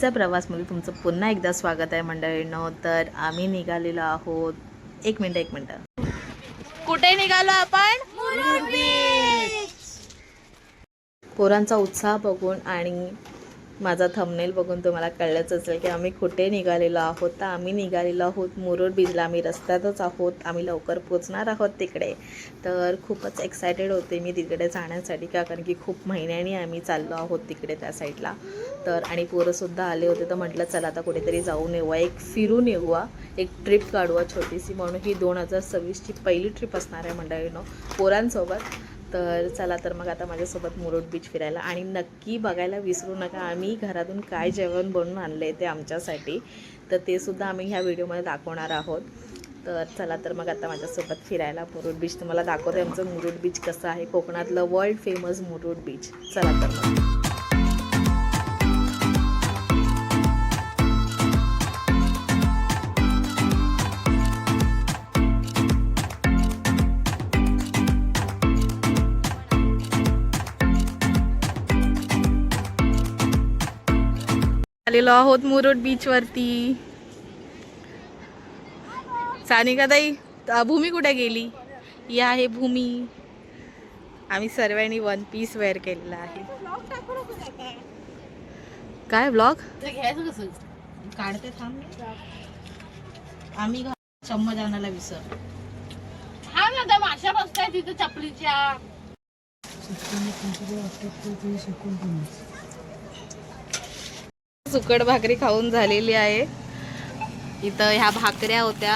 आजचा प्रवासमध्ये तुमचं पुन्हा एकदा स्वागत आहे मंडळींनो. तर आम्ही निघालेलो आहोत. एक मिनटं एक मिनटं. कुठे निघालो आपण? पोरांचा उत्साह बघून आणि माझा थंबनेल बघून तुम्हाला कळलंच असेल की आम्ही कुठे निघालेलो आहोत. तर आम्ही निघालेलो आहोत मुरुड बीचला आम्ही रस्त्यातच आहोत. आम्ही लवकर पोचणार आहोत तिकडे. तर खूपच एक्सायटेड होते मी तिकडे जाण्यासाठी का कारण की खूप महिन्यानी आम्ही चाललो आहोत तिकडे त्या साईडला तर आणि पोरंसुद्धा आले होते. तर म्हटलं चला आता कुठेतरी जाऊन येऊया एक फिरून येऊया. एक ट्रिप काढूया छोटीशी. म्हणून ही दोन हजार सव्वीसची पहिली ट्रिप असणार आहे मंडळीनं. पोरांसोबत तर चला तर मग आता माझ्यासोबत मुरुड बीच फिरायला. आणि नक्की बघायला विसरू नका आम्ही घरातून काय जेवण बनवून आणलं आहे ते आमच्यासाठी. तर ते सुद्धा आम्ही ह्या व्हिडिओमध्ये दाखवणार आहोत. तर चला तर मग आता माझ्यासोबत फिरायला मुरुड बीच तुम्हाला दाखवते आमचं मुरुड बीच कसं आहे. कोकणातलं वर्ल्ड फेमस मुरुड बीच चला तर मग. आलेलो आहोत मुरुड बीच वरती. सानिका ताई अ, भूमी कुठे गेली? ही आहे भूमी. आम्ही सर्वांनी वन पीस वेअर केलेला आहे. काय ब्लॉग काढते थांब आम्ही चम्मच आणायला विसर. हा ना त्या माशा बसताय तिथे चपलीच्या. सुकट भाकरी खाऊन झालेली आहे. इथं ह्या भाकऱ्या होत्या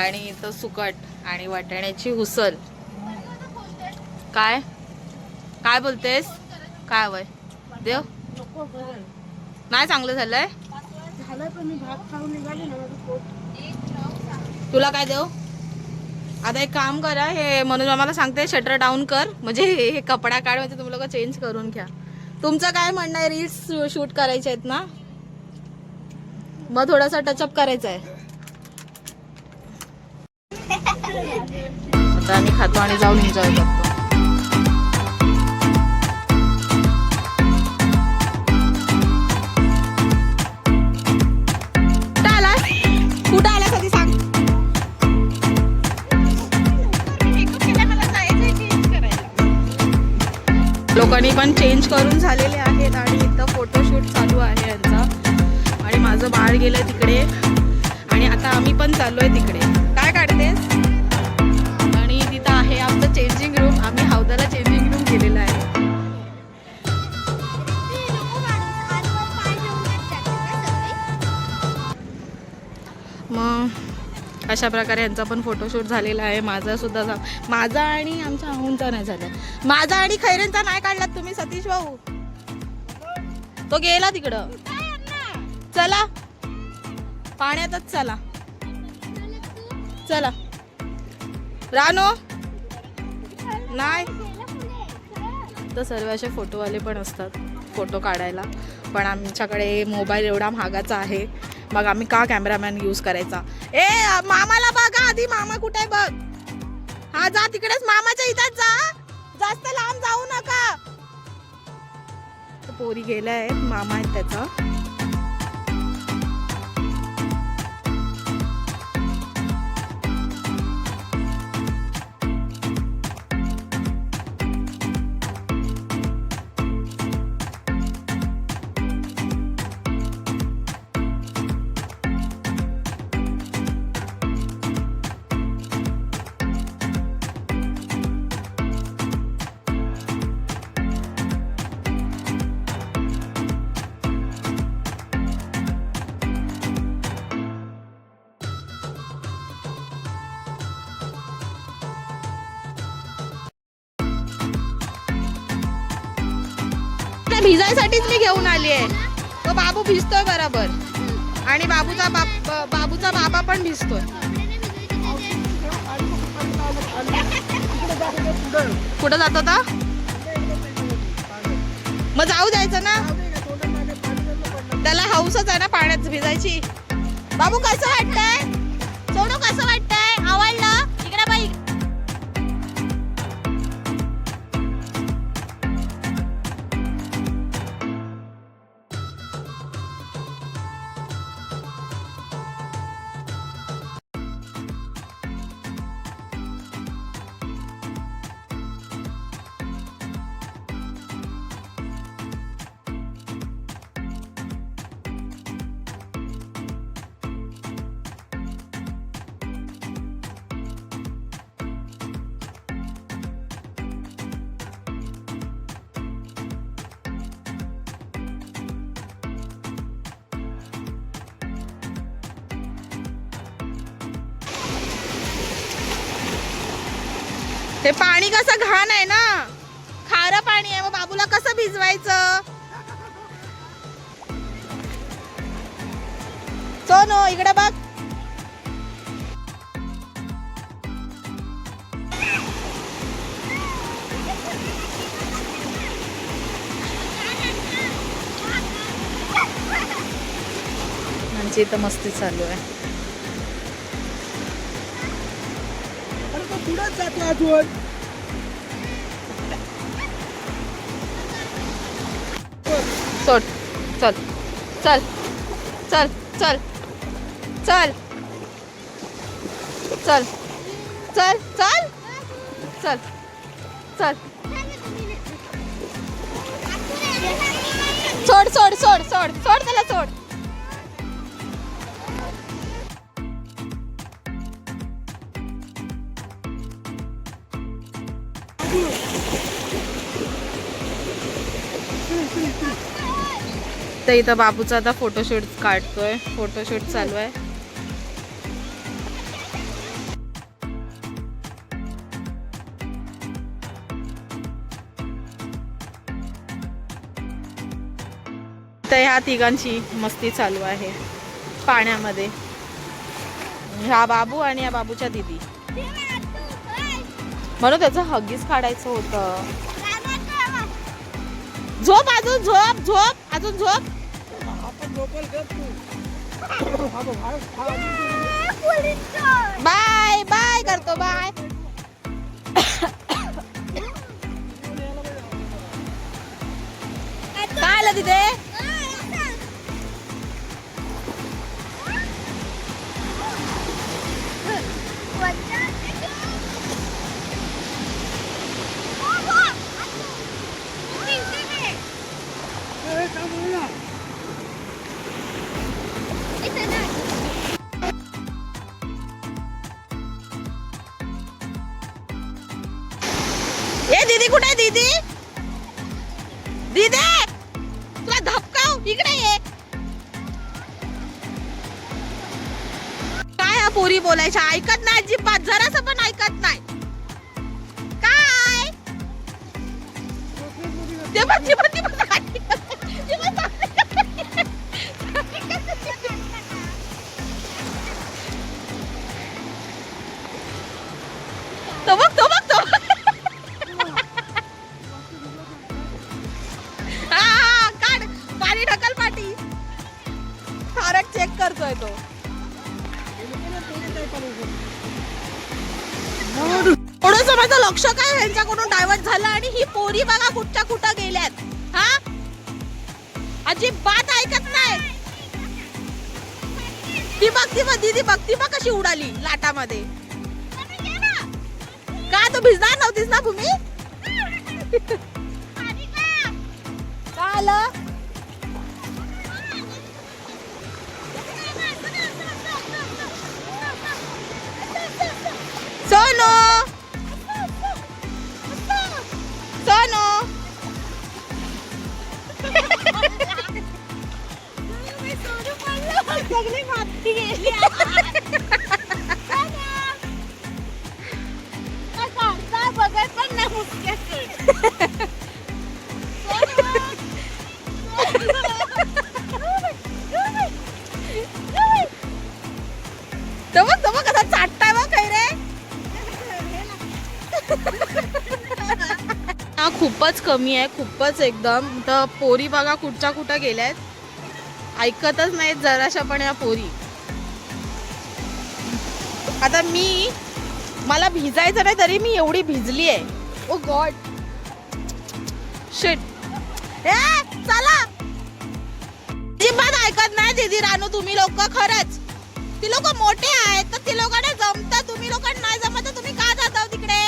आणि इथं सुकट आणि वाटाण्याची उसळ. काय? काय बोलतेस? काय वय? देव. नाही चांगलं झालंय? तुला काय देऊ आता एक काम करा हे म्हणून आम्हाला सांगते शटर डाऊन कर. म्हणजे हे हे कपडा काढ म्हणजे तुम्ही लोक चेंज करून घ्या. तुमचं काय म्हणणं आहे? रील्स शूट करायचे आहेत ना? मग थोडासा टचअप करायचा आहे. आता आम्ही खातो आणि जाऊन एन्जॉय करतो. लोकांनी पण चेंज करून झालेले आहेत आणि इथं फोटोशूट चालू आहे यांचा. आणि माझं बाळ गेलं तिकडे. आणि आता आम्ही पण चाललो आहे तिकडे. काय काढतेस? अशा प्रकारे यांचा पण फोटोशूट झालेला आहे. माझा सुद्धा झा माझा आणि आमच्या आहूंचा नाही झाला. माझा आणि खैरेंचा नाही काढलात तुम्ही सतीश भाऊ. तो गेला तिकडं. चला. पाण्यातच चला. चला. रानो. नाही. तर सर्व असे फोटोवाले पण असतात फोटो काढायला. पण आमच्याकडे मोबाईल एवढा महागाचा आहे. मग आम्ही का कॅमेरामॅन यूज करायचा? ए मामाला बघा आधी मामा कुठे आहे बघ. हा जा तिकडेच मामाच्या इथं जा. जास्त लांब जाऊ नका. पोरी गेल्या आहेत मामा आहेत त्याचा. तुझ्यासाठीच मी घेऊन आली आहे. तो बाबू भिजतोय बरोबर. आणि बाबूचा बाप बाबूचा बाबा पण भिजतोय. कुठं जात होता मग जाऊ द्यायचं ना? त्याला हौसच आहे ना पाण्यात भिजायची. बाबू कसं वाटतंय? सोनू कसं वाटत हे पाणी कसं घाण आहे ना? खारं पाणी आहे. मग बाबूला कसं भिजवायचं? सोनो इकडे बघ. म्हणजे इथं मस्ती चालू आहे. अरे पुढेच जातो अजून सोड चल चल चल चल चल चल चल चल चल चल सोड सोड सोड सोड सोड त्याला सोड तर इथं बाबूचा आता फोटोशूट काढतोय. फोटोशूट चालू आहे. तर ह्या तिघांची मस्ती चालू आहे. पाण्यामध्ये. ह्या बाबू आणि या बाबूच्या दिदी. म्हणून त्याचं हगीज काढायचं होतं. झोप अजून झोप झोप अजून झोप. Bye. दीदी कुठे आहे दीदी? दीदी तुला धपकाव इकडे ये. काय हा पोरी बोलायच्या ऐकत नाही अजिबात जरासं पण ऐकत नाही. काय? ते बघ ते बघ ते बघ बघ. तो बघ. कुठच्या कुठं गेल्यात? हा? अजिबात ऐकत नाही. ती बघ ती बघ दीदी बघ ती बघ कशी उडाली लाटामध्ये. का तू भिजणार नव्हतीस ना भूमी? का आलं? सोनू! सगळी माती गेली बघत पण नाही मुसक्यात तो बघ तो बघ कसा चाटताय बघ काय रे? हा खूपच कमी आहे खूपच एकदम. तर पोरी बघा कुठच्या कुठं गेल्यात. ऐकतच नाहीत जराशा पण या पोरी. आता मी मला भिजायचं नाही तरी मी एवढी भिजली आहे ओ गॉड शिट ए चला. अजिबात ऐकत नाही दीदी रानू तुम्ही लोक खरंच. ती लोक मोठे आहेत तर ती लोकांना जमतं. तुम्ही लोकांना नाही जमत तुम्ही का जाता तिकडे?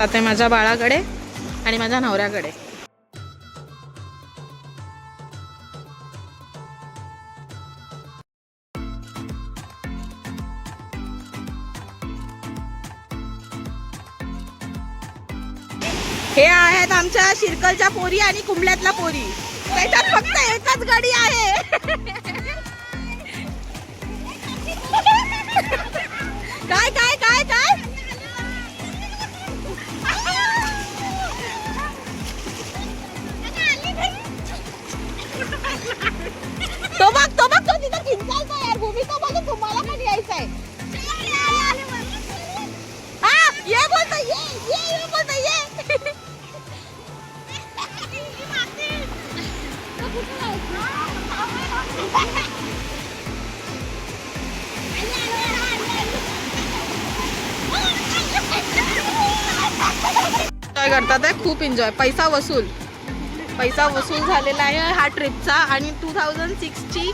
आता माझ्या बाळाकडे आणि माझ्या नवऱ्याकडे. हे आहेत आमच्या शिरकलच्या पोरी आणि कुंबल्यातल्या पोरी. त्याच्यात फक्त एकच गाडी आहे. एन्जॉय करतात आहे खूप एन्जॉय पैसा वसूल. पैसा वसूल झालेला आहे हा ट्रिपचा आणि टू थाउजंड सिक्सची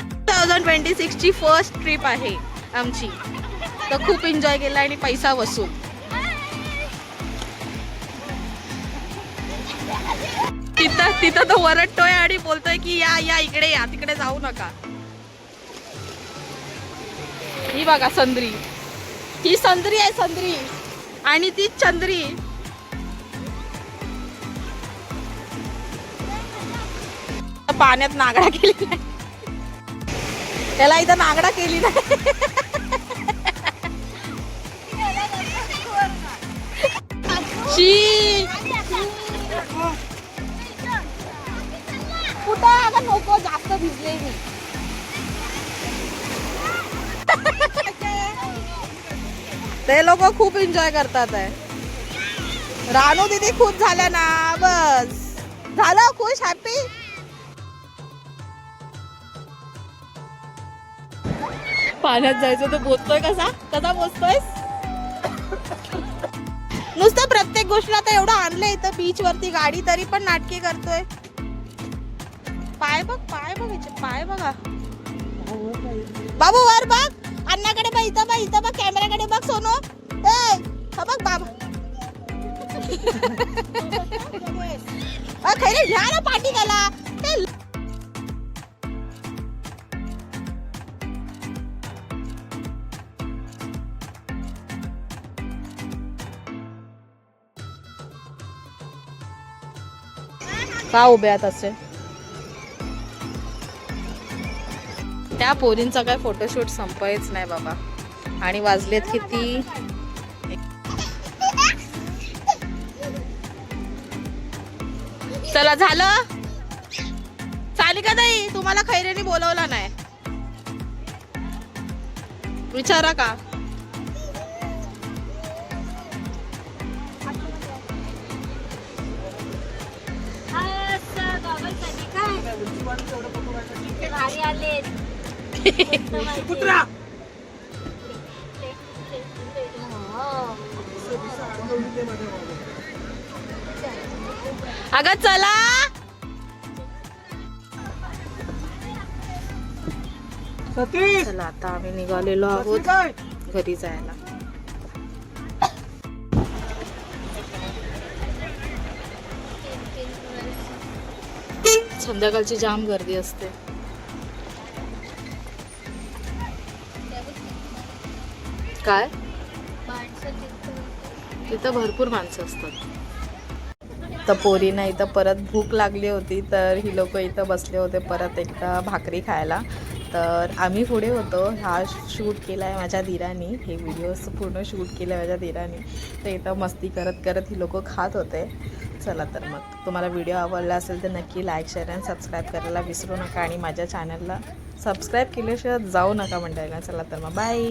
टू थाउजंड ट्वेंटी सिक्सची फर्स्ट ट्रिप आहे आमची. तर खूप एन्जॉय केला आणि पैसा वसूल. तिथं तिथं तो वरटतोय आणि बोलतोय की या या इकडे या तिकडे जाऊ नका. ही बघा संद्री. ही संद्री आहे संद्री. आणि ती चंद्री. पाण्यात नागडा केली नाही त्याला इथं नागडा केली नाही. शी. जास्त भिजले मी. ते लोक खूप एन्जॉय करतात आहे. रानू दीदी खुश झाल्या ना बस. झालं खुश हॅपी पाण्यात जायचं तर बोलतोय कसा? कसा बोलतोय? नुसतं प्रत्येक गोष्टीला आता एवढं आणलंय इथं बीच वरती गाडी तरी पण नाटके करतोय. पाय बघ पाय बघ याचे पाय बघा. बाबू वर बघ. अण्णाकडे बघ इथं बघ इथं बघ कॅमेराकडे बघ सोनू. ए हा बघ बाबा. खरे घ्या ना पाठी त्याला का उभे आहात असे? त्या पोरींचा काय फोटोशूट संपायच नाही बाबा. आणि वाजलेत किती? चला झालं? चाली का ताई? तुम्हाला खैरेने बोलवला नाही. विचारा का? कुत्रा! अगं चला! चला आता आम्ही निघालेलो आहोत घरी जायला. संध्याकाळची जाम गर्दी असते. काय? तिथं भरपूर माणसं असतात. तर पोरीना इथं परत भूक लागली होती तर ही लोक इथं बसले होते परत एकदा भाकरी खायला. तर आम्ही पुढे होतो. हा शूट केला आहे माझ्या दिरानी. हे व्हिडिओज पूर्ण शूट केलं आहे माझ्या दिरानी. तर इथं मस्ती करत करत ही लोक खात होते. चला तर मग. तुम्हाला व्हिडिओ आवडला असेल तर नक्की लाईक शेअर आणि सबस्क्राईब करायला विसरू नका. आणि माझ्या चॅनलला सबस्क्राईब केल्याशिवाय जाऊ नका मंडळीला चला तर मग. बाय